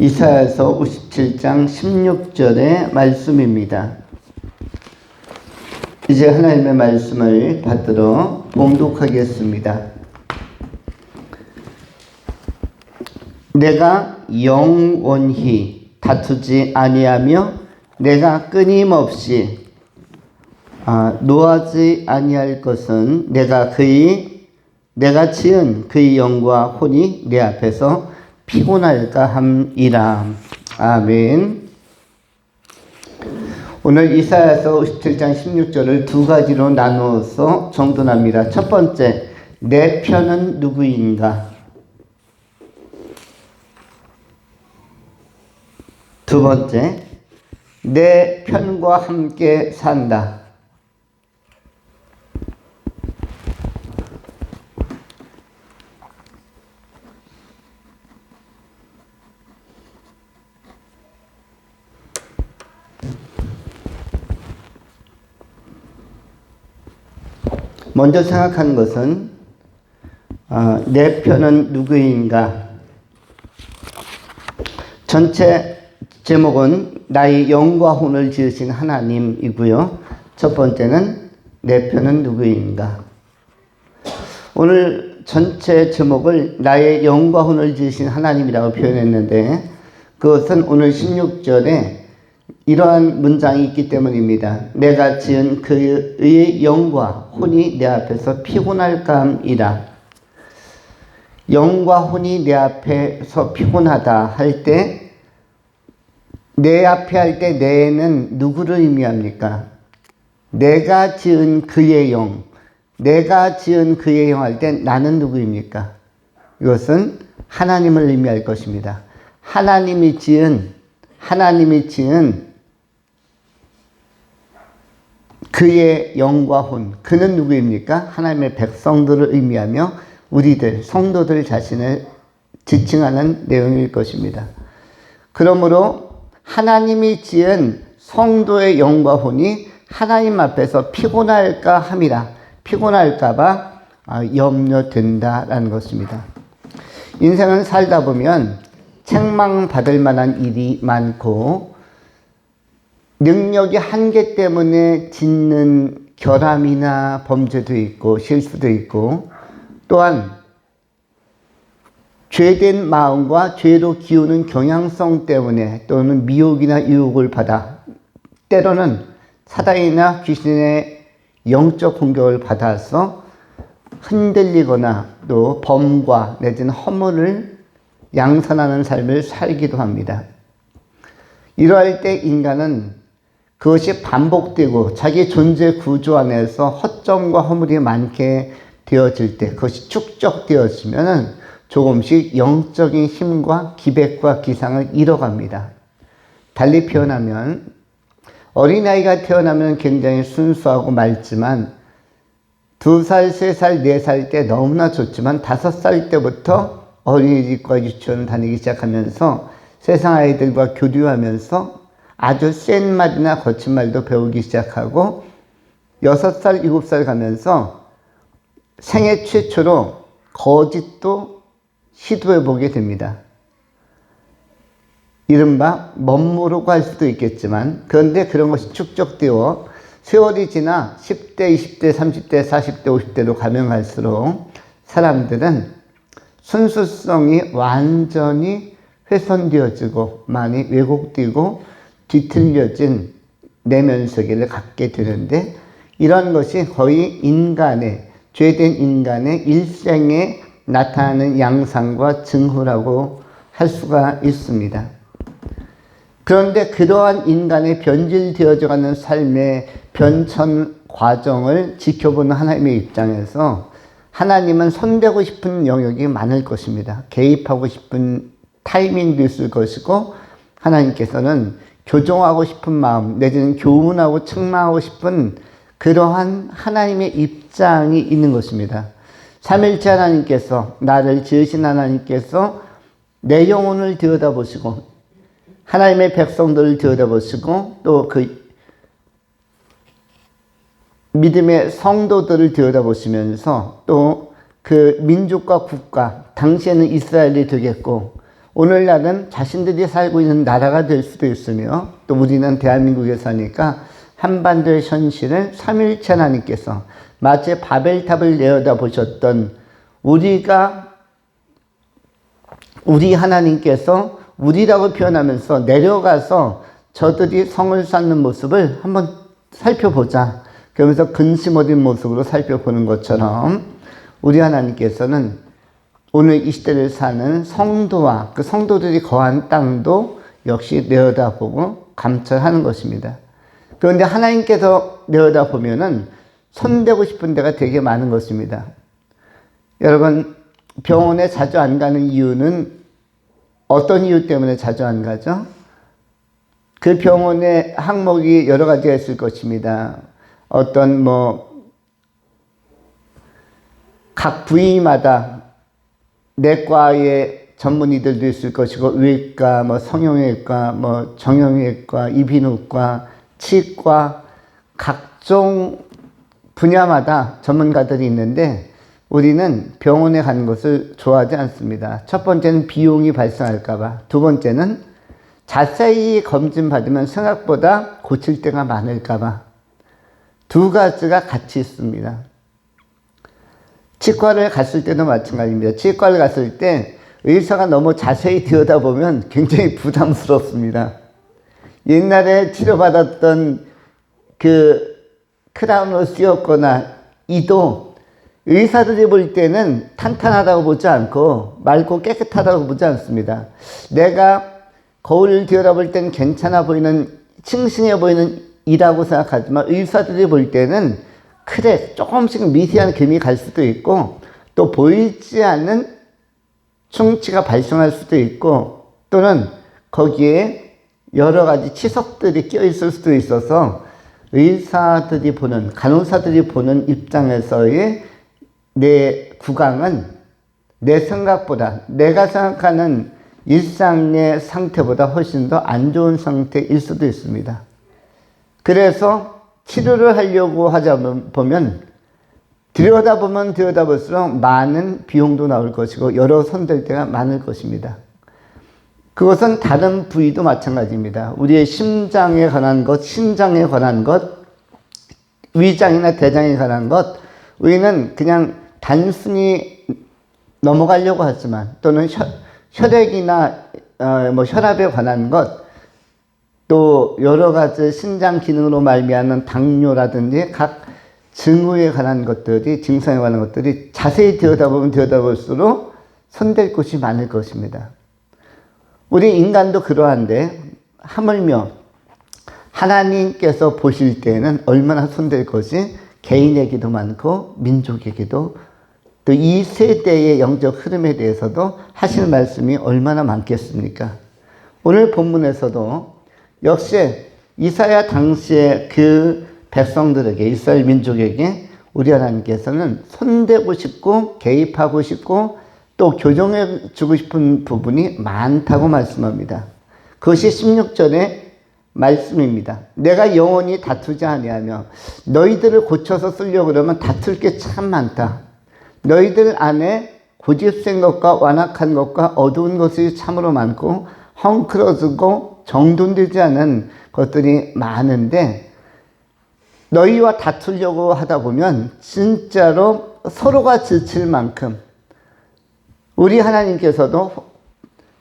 이사야서 57장 16절의 말씀입니다. 이제 하나님의 말씀을 받들어 봉독하겠습니다. 내가 영원히 다투지 아니하며 내가 끊임없이 아, 노하지 아니할 것은 내가 그의 내가 지은 그의 영과 혼이 내 앞에서 피곤할까 함이라. 아멘. 오늘 이사야서 57장 16절을 두 가지로 나누어서 정돈합니다. 첫 번째, 내 편은 누구인가? 두 번째, 내 편과 함께 산다. 먼저 생각하는 것은 어, 내 편은 누구인가? 전체 제목은 나의 영과 혼을 지으신 하나님이고요. 첫 번째는 내 편은 누구인가? 오늘 전체 제목을 나의 영과 혼을 지으신 하나님이라고 표현했는데 그것은 오늘 16절에 이러한 문장이 있기 때문입니다. 내가 지은 그의 영과 혼이 내 앞에서 피곤할까 함이라. 영과 혼이 내 앞에서 피곤하다 할 때, 내 앞에 할 때 내는 누구를 의미합니까? 내가 지은 그의 영, 내가 지은 그의 영 할 때 나는 누구입니까? 이것은 하나님을 의미할 것입니다. 하나님이 지은, 하나님이 지은 그의 영과 혼, 그는 누구입니까? 하나님의 백성들을 의미하며 우리들, 성도들 자신을 지칭하는 내용일 것입니다. 그러므로 하나님이 지은 성도의 영과 혼이 하나님 앞에서 피곤할까 함이라, 피곤할까봐 아, 염려된다라는 것입니다. 인생은 살다 보면 책망받을 만한 일이 많고 능력이 한계 때문에 짓는 결함이나 범죄도 있고 실수도 있고 또한 죄된 마음과 죄로 기우는 경향성 때문에 또는 미혹이나 유혹을 받아 때로는 사단이나 귀신의 영적 공격을 받아서 흔들리거나 또 범과 내지는 허물을 양산하는 삶을 살기도 합니다. 이러할 때 인간은 그것이 반복되고 자기 존재 구조 안에서 허점과 허물이 많게 되어질 때 그것이 축적되어지면 조금씩 영적인 힘과 기백과 기상을 잃어갑니다. 달리 표현하면 어린아이가 태어나면 굉장히 순수하고 맑지만 두 살, 세 살, 네 살 때 너무나 좋지만 다섯 살 때부터 어린이집과 유치원 다니기 시작하면서 세상 아이들과 교류하면서 아주 센 말이나 거친 말도 배우기 시작하고 여섯 살, 일곱 살 가면서 생애 최초로 거짓도 시도해 보게 됩니다. 이른바 멋모르고 할 수도 있겠지만 그런데 그런 것이 축적되어 세월이 지나 10대, 20대, 30대, 40대, 50대로 가면 갈수록 사람들은 순수성이 완전히 훼손되어지고 많이 왜곡되고 뒤틀려진 내면 세계를 갖게 되는데 이런 것이 거의 인간의 죄된 인간의 일생에 나타나는 양상과 증후라고 할 수가 있습니다. 그런데 그러한 인간의 변질되어져 가는 삶의 변천 과정을 지켜보는 하나님의 입장에서 하나님은 손대고 싶은 영역이 많을 것입니다. 개입하고 싶은 타이밍도 있을 것이고 하나님께서는 교정하고 싶은 마음 내지는 교훈하고 책망하고 싶은 그러한 하나님의 입장이 있는 것입니다. 삼일째 하나님께서 나를 지으신 하나님께서 내 영혼을 들여다보시고 하나님의 백성들을 들여다보시고 또 그 믿음의 성도들을 들여다보시면서 또 그 민족과 국가 당시에는 이스라엘이 되겠고 오늘날은 자신들이 살고 있는 나라가 될 수도 있으며 또 우리는 대한민국에 사니까 한반도의 현실을 삼일체 하나님께서 마치 바벨탑을 내어다 보셨던 우리가 우리 하나님께서 우리라고 표현하면서 내려가서 저들이 성을 쌓는 모습을 한번 살펴보자. 그러면서 근심 어린 모습으로 살펴보는 것처럼 우리 하나님께서는 오늘 이 시대를 사는 성도와 그 성도들이 거한 땅도 역시 내어다보고 감찰하는 것입니다. 그런데 하나님께서 내어다보면은 손대고 싶은 데가 되게 많은 것입니다. 여러분 병원에 자주 안 가는 이유는 어떤 이유 때문에 자주 안 가죠? 그 병원에 항목이 여러 가지가 있을 것입니다. 어떤 뭐 각 부위마다 내과의 전문의들도 있을 것이고 외과, 뭐 성형외과, 뭐 정형외과, 이비인후과, 치과 각종 분야마다 전문가들이 있는데 우리는 병원에 가는 것을 좋아하지 않습니다. 첫 번째는 비용이 발생할까봐, 두 번째는 자세히 검진 받으면 생각보다 고칠 때가 많을까봐 두 가지가 같이 있습니다. 치과를 갔을 때도 마찬가지입니다. 치과를 갔을 때 의사가 너무 자세히 들여다보면 굉장히 부담스럽습니다. 옛날에 치료받았던 그 크라운을 씌웠거나 이도 의사들이 볼 때는 탄탄하다고 보지 않고 맑고 깨끗하다고 보지 않습니다. 내가 거울을 들여다볼 때는 괜찮아 보이는 싱싱해 보이는 이라고 생각하지만 의사들이 볼 때는 크랙 조금씩 미세한 금이 갈 수도 있고 또 보이지 않는 충치가 발생할 수도 있고 또는 거기에 여러 가지 치석들이 껴 있을 수도 있어서 의사들이 보는 간호사들이 보는 입장에서의 내 구강은 내 생각보다 내가 생각하는 일상의 상태보다 훨씬 더 안 좋은 상태일 수도 있습니다. 그래서 치료를 하려고 하자 보면 들여다보면 들여다볼수록 많은 비용도 나올 것이고 여러 손댈 때가 많을 것입니다. 그것은 다른 부위도 마찬가지입니다. 우리의 심장에 관한 것, 신장에 관한 것, 위장이나 대장에 관한 것, 우리는 그냥 단순히 넘어가려고 하지만 또는 혈, 혈액이나 어, 뭐 혈압에 관한 것, 또 여러 가지 신장 기능으로 말미암은 당뇨라든지 각 증후에 관한 것들이 증상에 관한 것들이 자세히 들여다보면 들여다볼수록 손댈 곳이 많을 것입니다. 우리 인간도 그러한데 하물며 하나님께서 보실 때는 얼마나 손댈 것이 개인에게도 많고 민족에게도 또 이 세대의 영적 흐름에 대해서도 하실 말씀이 얼마나 많겠습니까? 오늘 본문에서도 역시 이사야 당시에 그 백성들에게 이스라엘 민족에게 우리 하나님께서는 손대고 싶고 개입하고 싶고 또 교정해 주고 싶은 부분이 많다고 말씀합니다. 그것이 16절의 말씀입니다. 내가 영원히 다투지 아니하며 너희들을 고쳐서 쓰려고 그러면 다툴 게 참 많다. 너희들 안에 고집센 것과 완악한 것과 어두운 것이 참으로 많고 헝클어지고 정돈되지 않은 것들이 많은데 너희와 다투려고 하다 보면 진짜로 서로가 지칠 만큼 우리 하나님께서도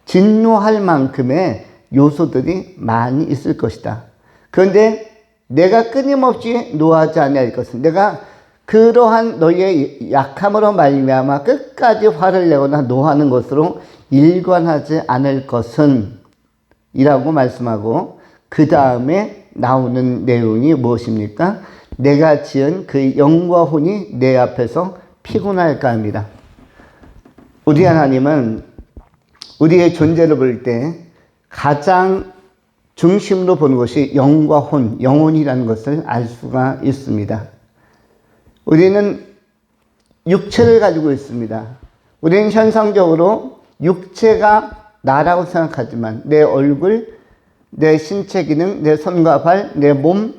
진노할 만큼의 요소들이 많이 있을 것이다. 그런데 내가 끊임없이 노하지 아니할 것은 내가 그러한 너희의 약함으로 말미암아 끝까지 화를 내거나 노하는 것으로 일관하지 않을 것은 이라고 말씀하고 그 다음에 나오는 내용이 무엇입니까? 내가 지은 그 영과 혼이 내 앞에서 피곤할까 합니다. 우리 하나님은 우리의 존재를 볼 때 가장 중심으로 보는 것이 영과 혼, 영혼이라는 것을 알 수가 있습니다. 우리는 육체를 가지고 있습니다. 우리는 현상적으로 육체가 나라고 생각하지만 내 얼굴, 내 신체 기능, 내 손과 발, 내 몸,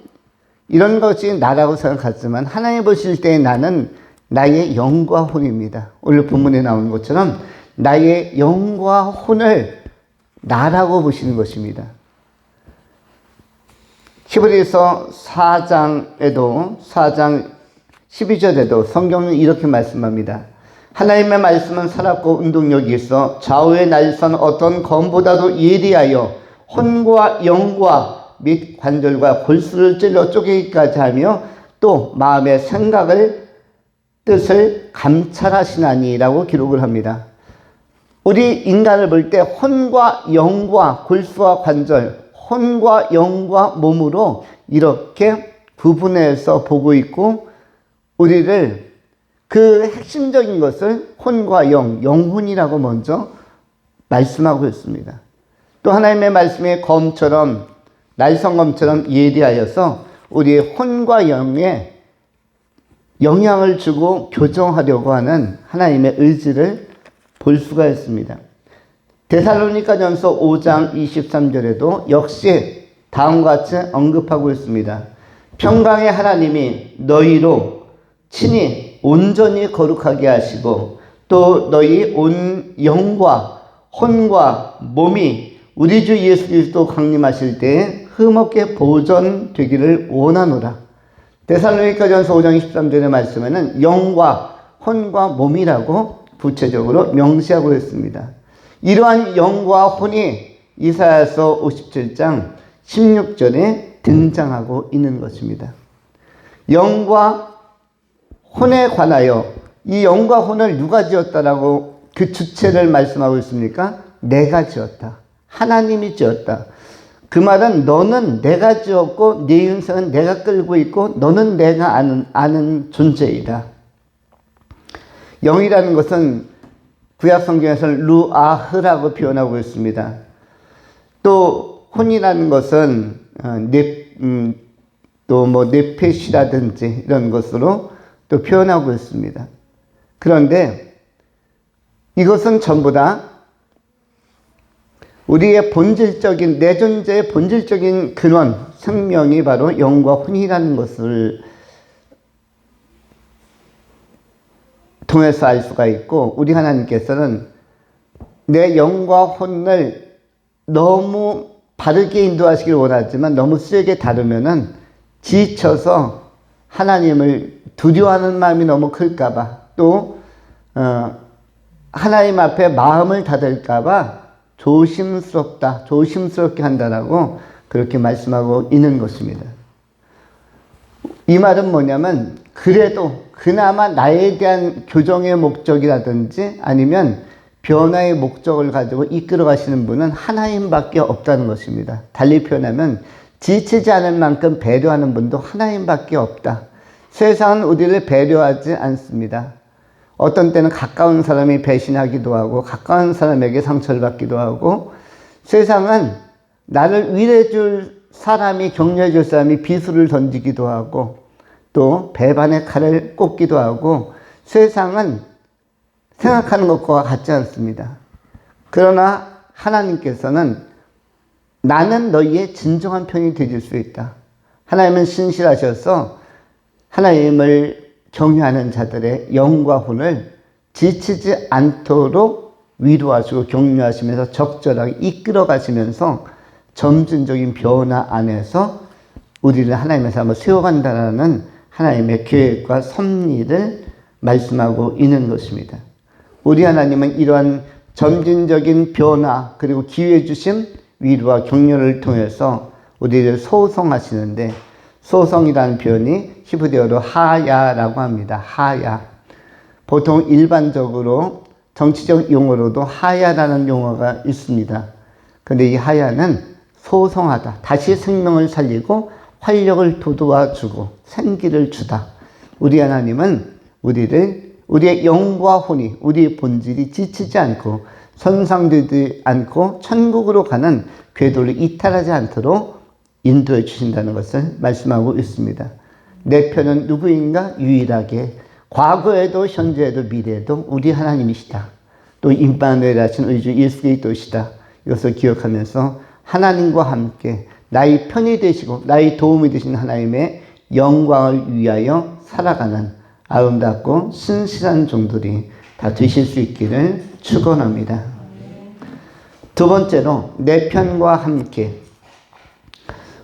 이런 것이 나라고 생각하지만 하나님 보실 때 나는 나의 영과 혼입니다. 오늘 본문에 나오는 것처럼 나의 영과 혼을 나라고 보시는 것입니다. 히브리서 4장에도 4장 12절에도 성경은 이렇게 말씀합니다. 하나님의 말씀은 살았고 운동력이 있어 좌우의 날선 어떤 검보다도 예리하여 혼과 영과 및 관절과 골수를 찔러 쪼개기까지 하며 또 마음의 생각을 뜻을 감찰하시나니라고 기록을 합니다. 우리 인간을 볼 때 혼과 영과 골수와 관절, 혼과 영과 몸으로 이렇게 구분해서 보고 있고 우리를 그 핵심적인 것을 혼과 영, 영혼이라고 먼저 말씀하고 있습니다. 또 하나님의 말씀이 검처럼 날성검처럼 예리하여서 우리의 혼과 영에 영향을 주고 교정하려고 하는 하나님의 의지를 볼 수가 있습니다. 데살로니가전서 5장 23절에도 역시 다음과 같이 언급하고 있습니다. 평강의 하나님이 너희로 친히 온전히 거룩하게 하시고 또 너희 온 영과 혼과 몸이 우리 주 예수 그리스도 강림하실 때에 흠없게 보존되기를 원하노라. 데살로니가전서 5장 23절의 말씀에는 영과 혼과 몸이라고 구체적으로 명시하고 있습니다. 이러한 영과 혼이 이사야서 57장 16절에 등장하고 있는 것입니다. 영과 혼에 관하여 이 영과 혼을 누가 지었다라고 그 주체를 말씀하고 있습니까? 내가 지었다. 하나님이 지었다. 그 말은 너는 내가 지었고 네 인생은 내가 끌고 있고 너는 내가 아는 아는 존재이다. 영이라는 것은 구약 성경에서는 루아흐라고 표현하고 있습니다. 또 혼이라는 것은 네, 음, 또뭐 네펫이라든지 이런 것으로 또 표현하고 있습니다. 그런데 이것은 전부 다 우리의 본질적인 내 존재의 본질적인 근원 생명이 바로 영과 혼이라는 것을 통해서 알 수가 있고 우리 하나님께서는 내 영과 혼을 너무 바르게 인도하시길 원하지만 너무 세게 다루면은 지쳐서 하나님을 두려워하는 마음이 너무 클까봐 또 어, 하나님 앞에 마음을 닫을까봐 조심스럽다, 조심스럽게 한다라고 그렇게 말씀하고 있는 것입니다. 이 말은 뭐냐면 그래도 그나마 나에 대한 교정의 목적이라든지 아니면 변화의 목적을 가지고 이끌어 가시는 분은 하나님밖에 없다는 것입니다. 달리 표현하면 지치지 않을 만큼 배려하는 분도 하나님밖에 없다. 세상은 우리를 배려하지 않습니다. 어떤 때는 가까운 사람이 배신하기도 하고 가까운 사람에게 상처를 받기도 하고 세상은 나를 위로해 줄 사람이 격려해 줄 사람이 비수를 던지기도 하고 또 배반의 칼을 꽂기도 하고 세상은 생각하는 것과 같지 않습니다. 그러나 하나님께서는 나는 너희의 진정한 편이 되줄 수 있다. 하나님은 신실하셔서 하나님을 경외하는 자들의 영과 혼을 지치지 않도록 위로하시고 격려하시면서 적절하게 이끌어 가시면서 점진적인 변화 안에서 우리를 하나님의 삶을 세워간다는 하나님의 계획과 섭리를 말씀하고 있는 것입니다. 우리 하나님은 이러한 점진적인 변화 그리고 기회 주심 위로와 격려를 통해서 우리를 소송하시는데 소송이라는 표현이 히브리어로 하야라고 합니다. 하야. 보통 일반적으로 정치적 용어로도 하야라는 용어가 있습니다. 근데 이 하야는 소송하다. 다시 생명을 살리고 활력을 돋워 주고 생기를 주다. 우리 하나님은 우리를 우리의 영과 혼이 우리의 본질이 지치지 않고 손상되지 않고 천국으로 가는 궤도를 이탈하지 않도록 인도해 주신다는 것을 말씀하고 있습니다. 내 편은 누구인가? 유일하게 과거에도 현재에도 미래에도 우리 하나님이시다. 또 임마누엘 하신 우리 주 예수 그리스도시다. 이것을 기억하면서 하나님과 함께 나의 편이 되시고 나의 도움이 되신 하나님의 영광을 위하여 살아가는 아름답고 신실한 종들이 다 되실 수 있기를 축원합니다. 두 번째로 내 편과 함께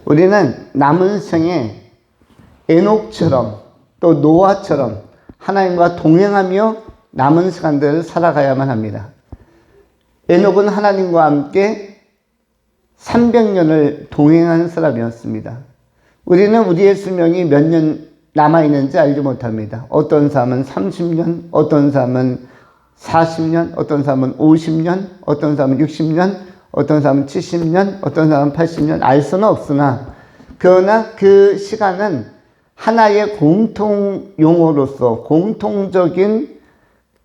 우리는 남은 생에 에녹처럼 또 노아처럼 하나님과 동행하며 남은 시간들을 살아가야만 합니다. 에녹은 하나님과 함께 300년을 동행한 사람이었습니다. 우리는 우리의 수명이 몇 년 남아있는지 알지 못합니다. 어떤 사람은 30년, 어떤 사람은 40년, 어떤 사람은 50년, 어떤 사람은 60년, 어떤 사람은 70년, 어떤 사람은 80년, 알 수는 없으나, 그러나 그 시간은 하나의 공통 용어로서 공통적인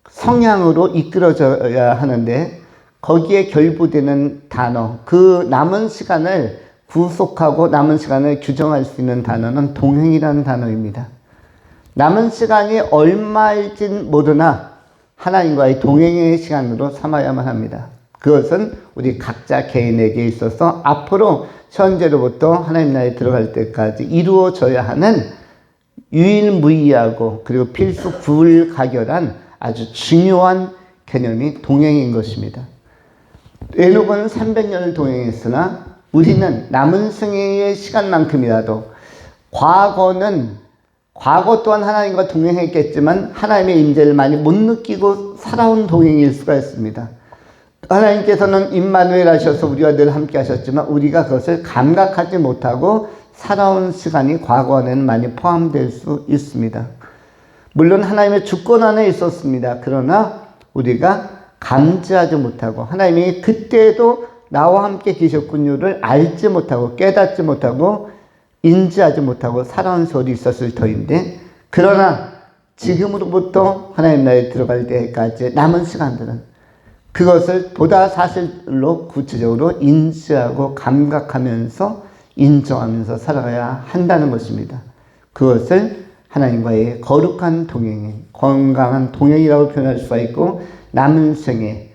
성향으로 이끌어져야 하는데, 거기에 결부되는 단어, 그 남은 시간을 구속하고 남은 시간을 규정할 수 있는 단어는 동행이라는 단어입니다. 남은 시간이 얼마일진 모르나 하나님과의 동행의 시간으로 삼아야만 합니다. 그것은 우리 각자 개인에게 있어서 앞으로 현재로부터 하나님 나라에 들어갈 때까지 이루어져야 하는 유일무이하고 그리고 필수 불가결한 아주 중요한 개념이 동행인 것입니다. 에녹은 300년을 동행했으나 우리는 남은 생애의 시간만큼이라도 과거는 과거 또한 하나님과 동행했겠지만 하나님의 임재를 많이 못 느끼고 살아온 동행일 수가 있습니다. 하나님께서는 임마누엘 하셔서 우리와 늘 함께 하셨지만 우리가 그것을 감각하지 못하고 살아온 시간이 과거 안에는 많이 포함될 수 있습니다. 물론 하나님의 주권 안에 있었습니다. 그러나 우리가 감지하지 못하고 하나님이 그때도 나와 함께 계셨군요를 알지 못하고 깨닫지 못하고 인지하지 못하고 살아온 소리 있었을 터인데 그러나 지금으로부터 하나님 나라에 들어갈 때까지 남은 시간들은 그것을 보다 사실로 구체적으로 인지하고 감각하면서 인정하면서 살아가야 한다는 것입니다. 그것을 하나님과의 거룩한 동행인 건강한 동행이라고 표현할 수가 있고 남은 생에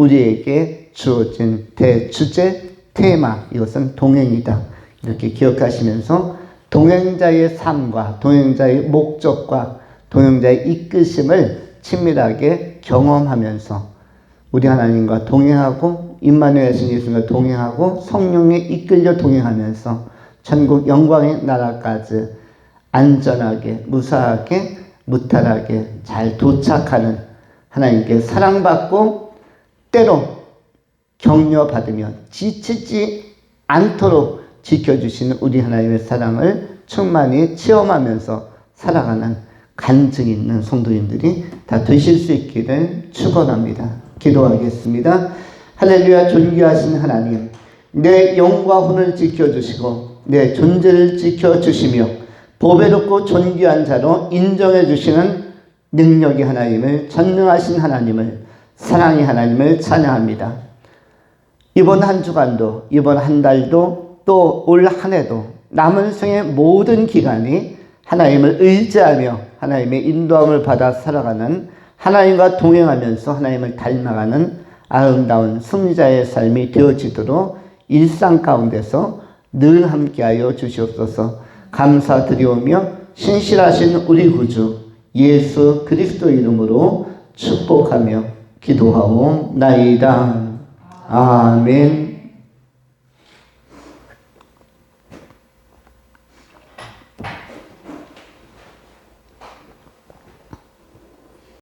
우리에게 주어진 대주제 테마 이것은 동행이다. 이렇게 기억하시면서 동행자의 삶과 동행자의 목적과 동행자의 이끄심을 친밀하게 경험하면서 우리 하나님과 동행하고 임마누엘 신 예수님과 동행하고 성령에 이끌려 동행하면서 천국 영광의 나라까지 안전하게 무사하게 무탈하게 잘 도착하는 하나님께 사랑받고 때로 격려받으며 지치지 않도록 지켜주시는 우리 하나님의 사랑을 충만히 체험하면서 살아가는 간증 있는 성도님들이 다 되실 수 있기를 축원합니다. 기도하겠습니다. 할렐루야 존귀하신 하나님 내 영과 혼을 지켜주시고 내 존재를 지켜주시며 보배롭고 존귀한 자로 인정해 주시는 능력의 하나님을 전능하신 하나님을 사랑의 하나님을 찬양합니다. 이번 한 주간도 이번 한 달도 또 올 한 해도 남은 생의 모든 기간이 하나님을 의지하며 하나님의 인도함을 받아 살아가는 하나님과 동행하면서 하나님을 닮아가는 아름다운 승리자의 삶이 되어지도록 일상 가운데서 늘 함께하여 주시옵소서 감사드리오며 신실하신 우리 구주 예수 그리스도 이름으로 축복하며 기도하옵나이다. 아멘.